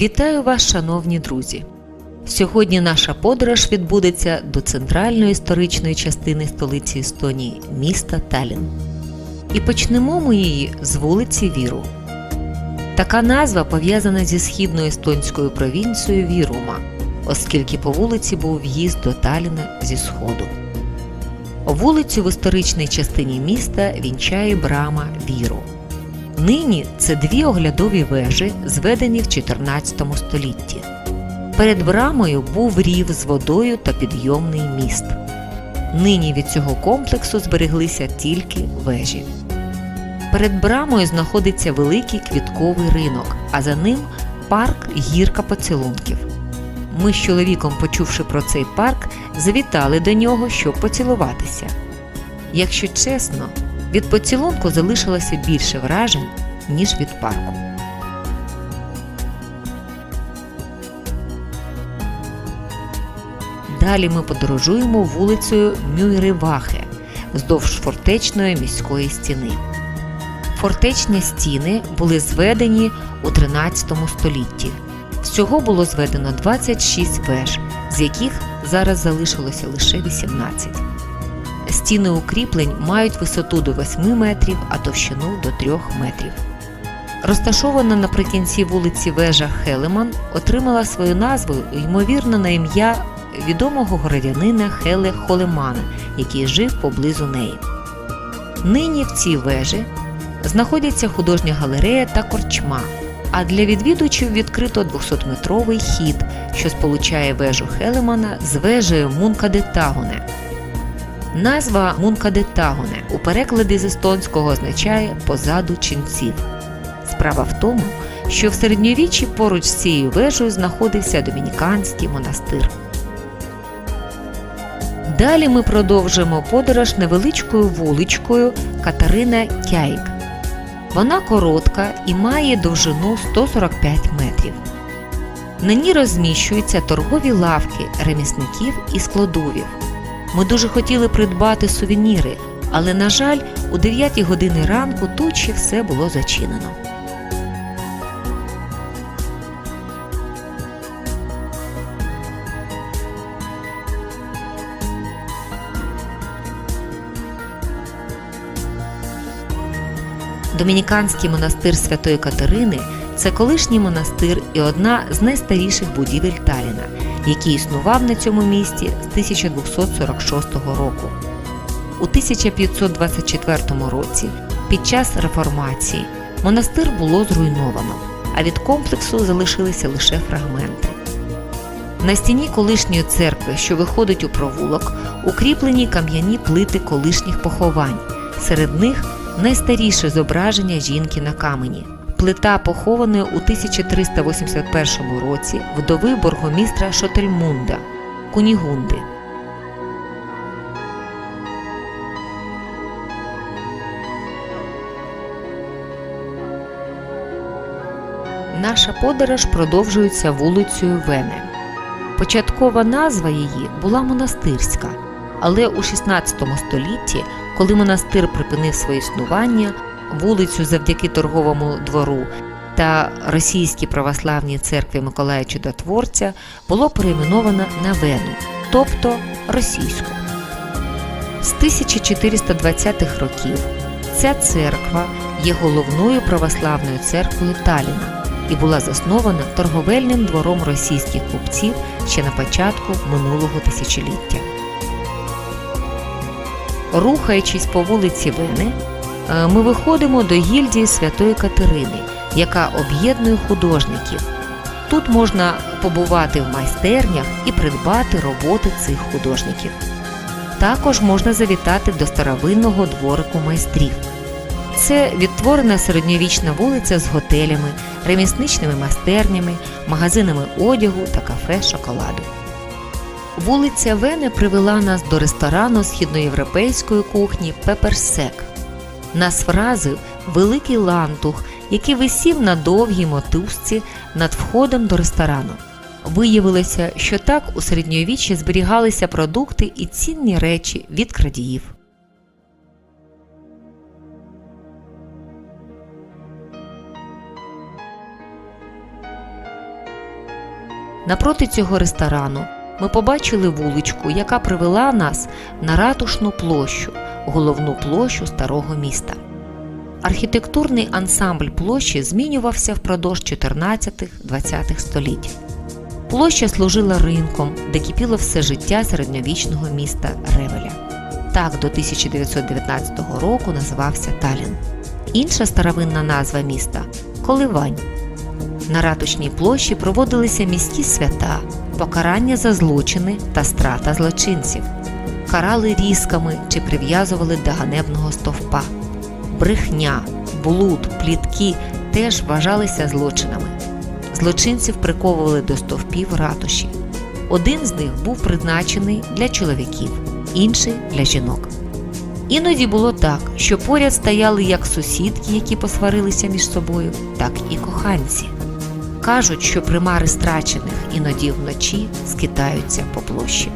Вітаю вас, шановні друзі! Сьогодні наша подорож відбудеться до центральної історичної частини столиці Естонії міста Талін. І почнемо ми її з вулиці Віру. Така назва пов'язана зі східною естонською провінцією Вірума, оскільки по вулиці був в'їзд до Таліна зі сходу. Вулицю в історичній частині міста вінчає брама Віру. Нині це дві оглядові вежі, зведені в 14 столітті. Перед брамою був рів з водою та підйомний міст. Нині від цього комплексу збереглися тільки вежі. Перед брамою знаходиться великий квітковий ринок, а за ним парк гірка поцілунків. Ми з чоловіком, почувши про цей парк, завітали до нього, щоб поцілуватися. Якщо чесно, від поцілунку залишилося більше вражень, ніж від парку. Далі ми подорожуємо вулицею Мюйревахе вздовж фортечної міської стіни. Фортечні стіни були зведені у 13 столітті. Всього було зведено 26 веж, з яких зараз залишилося лише 18. Стіни укріплень мають висоту до 8 метрів, а товщину до 3 метрів. Розташована наприкінці вулиці вежа Хелеман отримала свою назву ймовірно на ім'я відомого городянина Хеле Холемана, який жив поблизу неї. Нині в цій вежі знаходяться художня галерея та корчма, а для відвідувачів відкрито 200-метровий хід, що сполучає вежу Хелемана з вежею Мункадетагоне. Назва Мункадетагоне у перекладі з естонського означає позаду ченців. Справа в тому, що в середньовіччі поруч з цією вежею знаходився домініканський монастир. Далі ми продовжимо подорож невеличкою вуличкою Катерина Кяйк. Вона коротка і має довжину 145 метрів. На ній розміщуються торгові лавки ремісників і складовів. Ми дуже хотіли придбати сувеніри, але, на жаль, у 9 години ранку тут ще все було зачинено. Домініканський монастир Святої Катерини це колишній монастир і одна з найстаріших будівель Таліна, який існував на цьому місці з 1246 року. У 1524 році, під час реформації, монастир було зруйновано, а від комплексу залишилися лише фрагменти. На стіні колишньої церкви, що виходить у провулок, укріплені кам'яні плити колишніх поховань. Серед них найстаріше зображення жінки на камені. Плита похованої у 1381 році вдови боргомістра Шотельмунда Кунігунди. Наша подорож продовжується вулицею Вене. Початкова назва її була монастирська, але у 16 столітті, коли монастир припинив своє існування, вулицю завдяки торговому двору та російській православній церкві Миколая Чудотворця було перейменовано на Вену, тобто російську. З 1420-х років ця церква є головною православною церквою Таліна і була заснована торговельним двором російських купців ще на початку минулого тисячоліття. Рухаючись по вулиці Вени, ми виходимо до гільдії Святої Катерини, яка об'єднує художників. Тут можна побувати в майстернях і придбати роботи цих художників. Також можна завітати до старовинного дворику майстрів. Це відтворена середньовічна вулиця з готелями, ремісничними майстернями, магазинами одягу та кафе шоколаду. Вулиця Вени привела нас до ресторану східноєвропейської кухні Пеперсек. Нас вразив великий лантух, який висів на довгій мотузці над входом до ресторану. Виявилося, що так у середньовіччі зберігалися продукти і цінні речі від крадіїв. Напроти цього ресторану ми побачили вуличку, яка привела нас на ратушну площу, головну площу старого міста. Архітектурний ансамбль площі змінювався впродовж 14-20 століть. Площа служила ринком, де кипіло все життя середньовічного міста Ревеля. Так до 1919 року називався Талін. Інша старовинна назва міста Коливань. На ратушній площі проводилися міські свята, покарання за злочини та страта злочинців, карали різками чи прив'язували до ганебного стовпа. Брехня, блуд, плітки теж вважалися злочинами. Злочинців приковували до стовпів ратуші. Один з них був призначений для чоловіків, інший для жінок. Іноді було так, що поряд стояли як сусідки, які посварилися між собою, так і коханці. Кажуть, що примари страчених іноді вночі скитаються по площі.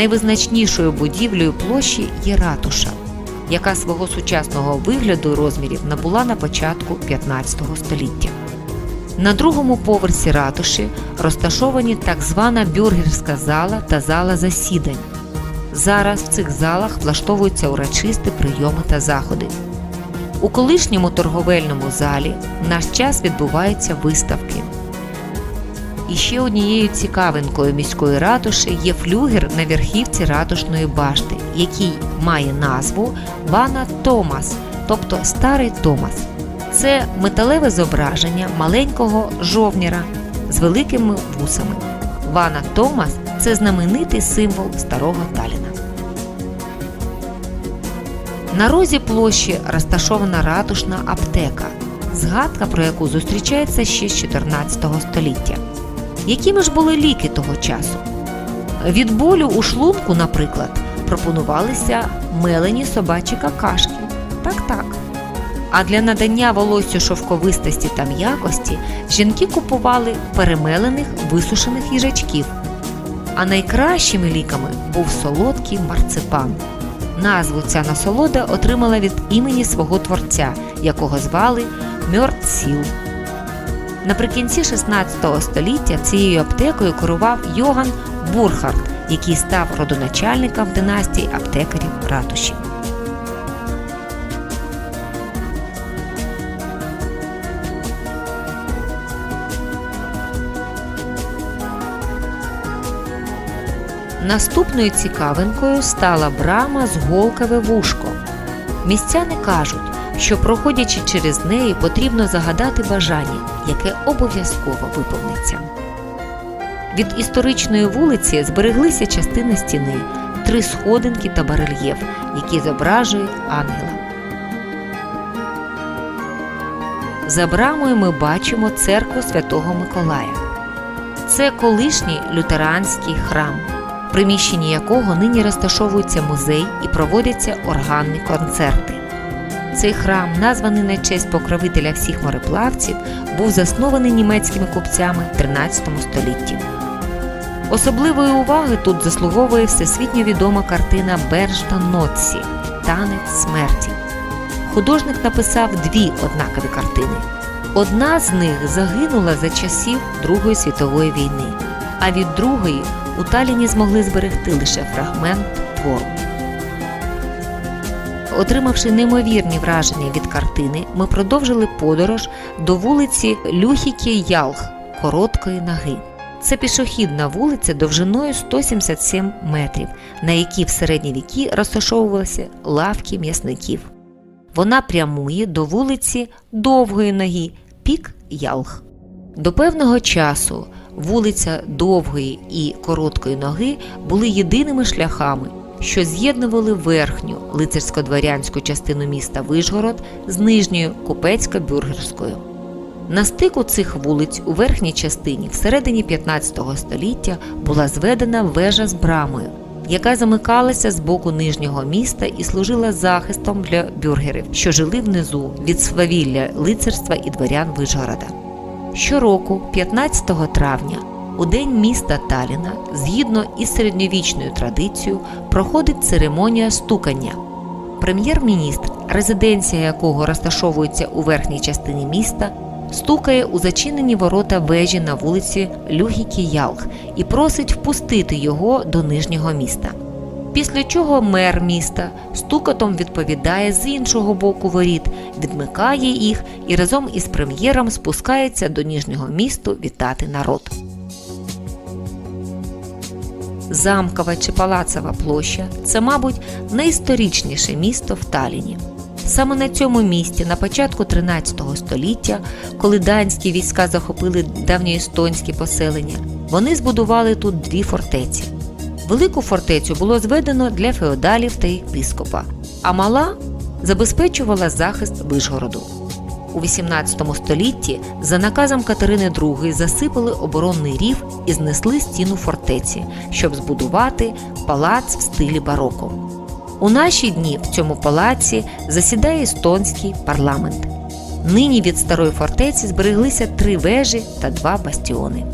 Найвизначнішою будівлею площі є ратуша, яка свого сучасного вигляду і розмірів набула на початку 15 століття. На другому поверсі ратуші розташовані так звана бюргерська зала та зала засідань. Зараз в цих залах влаштовуються урочисті прийоми та заходи. У колишньому торговельному залі в наш час відбуваються виставки. І ще однією цікавинкою міської ратуші є флюгер на верхівці ратушної башти, який має назву Вана Томас, тобто Старий Томас. Це металеве зображення маленького жовніра з великими вусами. Вана Томас це знаменитий символ старого Таліна. На розі площі розташована ратушна аптека, згадка про яку зустрічається ще з 14 століття. Якими ж були ліки того часу? Від болю у шлунку, наприклад, пропонувалися мелені собачі какашки. Так, так. А для надання волоссю шовковистості та м'якості жінки купували перемелених висушених їжачків. А найкращими ліками був солодкий марципан. Назву ця насолода отримала від імені свого творця, якого звали Мьорт Сіл. Наприкінці 16 століття цією аптекою керував Йоган Бурхард, який став родоначальником династії аптекарів ратуші. Наступною цікавинкою стала брама з голкове вушко. Містяни кажуть, що проходячи через неї потрібно загадати бажання, яке обов'язково виповниться. Від історичної вулиці збереглися частини стіни, три сходинки та барельєф, які зображують ангела. За брамою ми бачимо церкву Святого Миколая. Це колишній лютеранський храм, в приміщенні якого нині розташовується музей і проводяться органні концерти. Цей храм, названий на честь покровителя всіх мореплавців, був заснований німецькими купцями в 13 столітті. Особливої уваги тут заслуговує всесвітньо відома картина Бершта Нотсі Танець смерті. Художник написав дві однакові картини. Одна з них загинула за часів Другої світової війни, а від другої у Таліні змогли зберегти лише фрагмент твору. Отримавши неймовірні враження від картини, ми продовжили подорож до вулиці Люхіки Ялх короткої ноги. Це пішохідна вулиця довжиною 177 метрів, на якій в середні віки розташовувалися лавки м'ясників. Вона прямує до вулиці Довгої ноги Пік Ялх. До певного часу вулиця Довгої і Короткої ноги були єдиними шляхами, що з'єднували верхню лицарсько-дворянську частину міста Вишгород з нижньою купецько-бюргерською. На стику цих вулиць у верхній частині всередині 15 століття була зведена вежа з брамою, яка замикалася з боку нижнього міста і служила захистом для бюргерів, що жили внизу від свавілля лицарства і дворян Вишгорода. Щороку, 15 травня, у день міста Таліна, згідно із середньовічною традицією, проходить церемонія стукання. Прем'єр-міністр, резиденція якого розташовується у верхній частині міста, стукає у зачинені ворота вежі на вулиці Люгікі Ялх і просить впустити його до нижнього міста. Після чого мер міста стукотом відповідає з іншого боку воріт, відмикає їх і разом із прем'єром спускається до ніжнього місту вітати народ. Замкова чи Палацова площа це, мабуть, найісторичніше місто в Таліні. Саме на цьому місці, на початку 13 століття, коли данські війська захопили давньоестонські поселення, вони збудували тут дві фортеці. Велику фортецю було зведено для феодалів та єпископа, а мала забезпечувала захист Вишгороду. У 18 столітті за наказом Катерини II засипали оборонний рів і знесли стіну фортеці, щоб збудувати палац в стилі бароко. У наші дні в цьому палаці засідає естонський парламент. Нині від старої фортеці збереглися три вежі та два бастіони.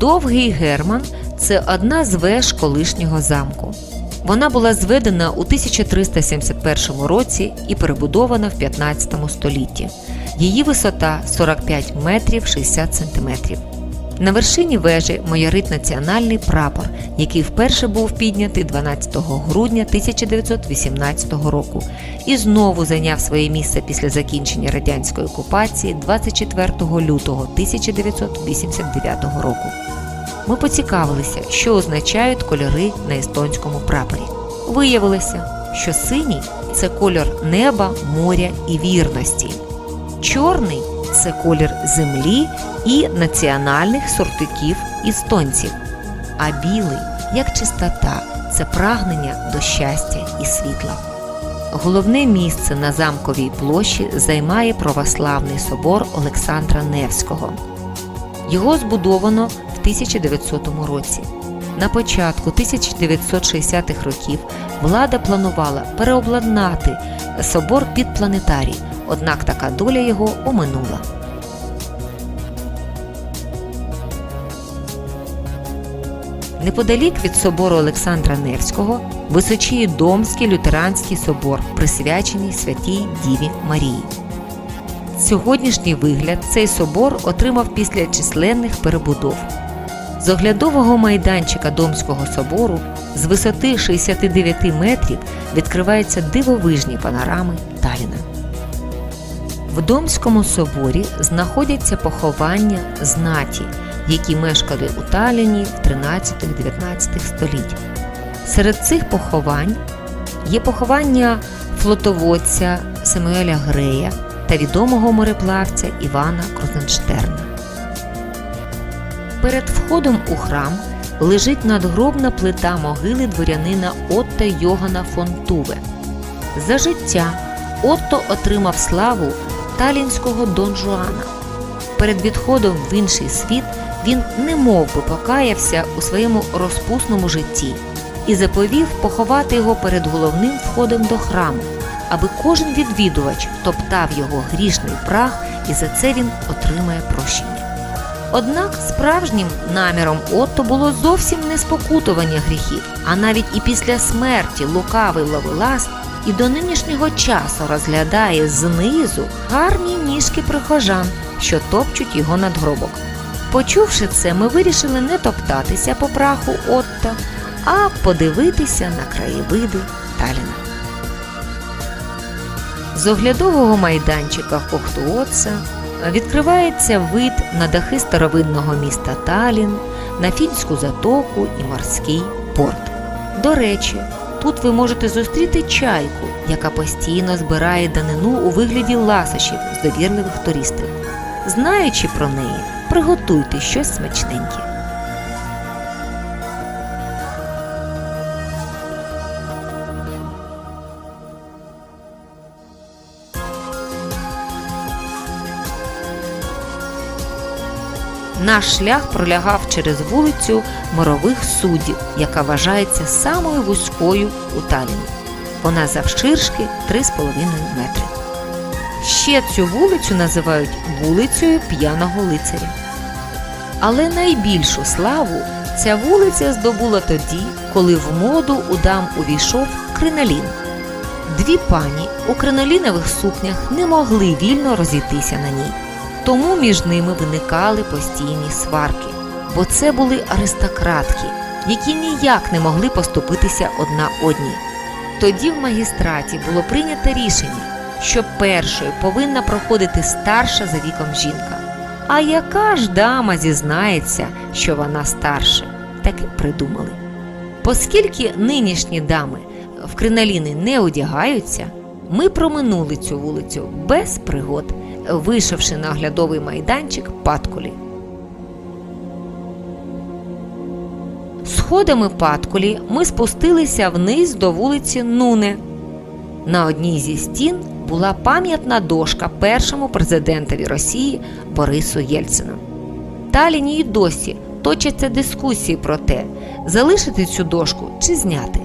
Довгий Герман це одна з веж колишнього замку. Вона була зведена у 1371 році і перебудована в 15 столітті. Її висота 45 метрів 60 сантиметрів. На вершині вежі майорить національний прапор, який вперше був піднятий 12 грудня 1918 року і знову зайняв своє місце після закінчення радянської окупації 24 лютого 1989 року. Ми поцікавилися, що означають кольори на естонському прапорі. Виявилося, що синій це кольор неба, моря і вірності. Чорний це колір землі і національних сортиків естонців. А білий, як чистота, це прагнення до щастя і світла. Головне місце на замковій площі займає православний собор Олександра Невського. Його збудовано в 1900 році. На початку 1960-х років влада планувала переобладнати собор під планетарій, однак така доля його оминула. Неподалік від собору Олександра Невського височіє Домський лютеранський собор, присвячений святій Діві Марії. Сьогоднішній вигляд цей собор отримав після численних перебудов. З оглядового майданчика Домського собору з висоти 69 метрів відкриваються дивовижні панорами Таліна. В Домському соборі знаходяться поховання знаті, які мешкали у Таліні в 13-19 століть. Серед цих поховань є поховання флотоводця Самуеля Грея та відомого мореплавця Івана Крузенштерна. Перед входом у храм лежить надгробна плита могили дворянина Отта Йогана фон Туве. За життя Отто отримав славу талінського Дон Жуана. Перед відходом в інший світ він немов би покаявся у своєму розпусному житті і заповів поховати його перед головним входом до храму, аби кожен відвідувач топтав його грішний прах, і за це він отримає прощення. Однак справжнім наміром Отто було зовсім не спокутування гріхів, а навіть і після смерті лукавий ловелас і до нинішнього часу розглядає знизу гарні ніжки прихожан, що топчуть його надгробок. Почувши це, ми вирішили не топтатися по праху Отта, а подивитися на краєвиди Таліна. З оглядового майданчика Кохтуоца відкривається вид на дахи старовинного міста Талін, на фінську затоку і морський порт. До речі, тут ви можете зустріти чайку, яка постійно збирає данину у вигляді ласощів з довірливих туристів. Знаючи про неї, приготуйте щось смачненьке. Наш шлях пролягав через вулицю Морових суддів, яка вважається самою вузькою у Таліні. Вона завширшки 3,5 метри. Ще цю вулицю називають вулицею п'яного лицаря. Але найбільшу славу ця вулиця здобула тоді, коли в моду у дам увійшов кринолін. Дві пані у кринолінових сукнях не могли вільно розійтися на ній. Тому між ними виникали постійні сварки, бо це були аристократки, які ніяк не могли поступитися одна одній. Тоді в магістраті було прийнято рішення, що першою повинна проходити старша за віком жінка. А яка ж дама зізнається, що вона старша? Таке придумали. Оскільки нинішні дами в криноліни не одягаються, ми проминули цю вулицю без пригод, вийшовши на оглядовий майданчик Паткулі. Сходами Паткулі ми спустилися вниз до вулиці Нуне. На одній зі стін була пам'ятна дошка першому президентові Росії Борису Єльцину. Таліні й досі точаться дискусії про те, залишити цю дошку чи зняти.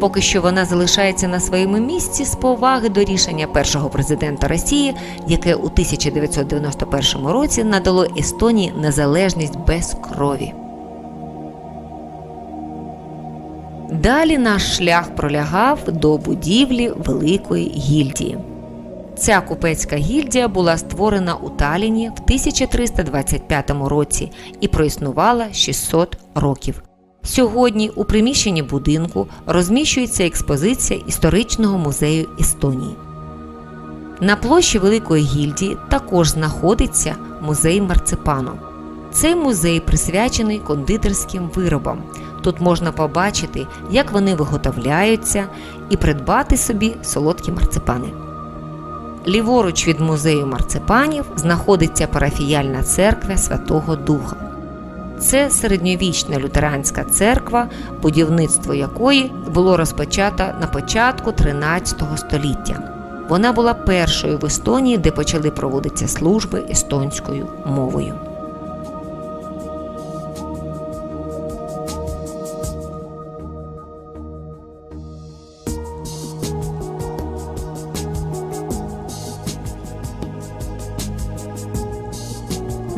Поки що вона залишається на своєму місці з поваги до рішення першого президента Росії, яке у 1991 році надало Естонії незалежність без крові. Далі наш шлях пролягав до будівлі Великої гільдії. Ця купецька гільдія була створена у Таліні в 1325 році і проіснувала 600 років. Сьогодні у приміщенні будинку розміщується експозиція історичного музею Естонії. На площі Великої гільдії також знаходиться музей марципану. Цей музей присвячений кондитерським виробам. Тут можна побачити, як вони виготовляються, і придбати собі солодкі марципани. Ліворуч від музею марципанів знаходиться парафіяльна церква Святого Духа. Це середньовічна лютеранська церква, будівництво якої було розпочато на початку 13 століття. Вона була першою в Естонії, де почали проводитися служби естонською мовою.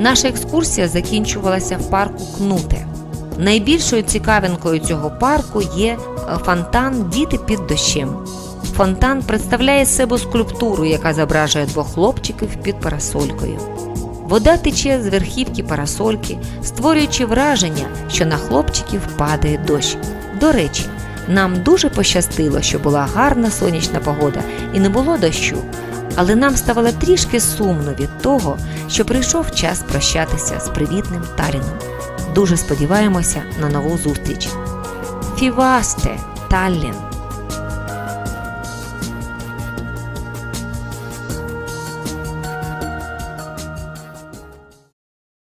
Наша екскурсія закінчувалася в парку Кнуте. Найбільшою цікавинкою цього парку є е, фонтан Діти під дощем. Фонтан представляє себе скульптуру, яка зображує двох хлопчиків під парасолькою. Вода тече з верхівки парасольки, створюючи враження, що на хлопчиків падає дощ. До речі, нам дуже пощастило, що була гарна сонячна погода і не було дощу. Але нам ставало трішки сумно від того, що прийшов час прощатися з привітним Таліном. Дуже сподіваємося на нову зустріч. Фівасте, Таллін!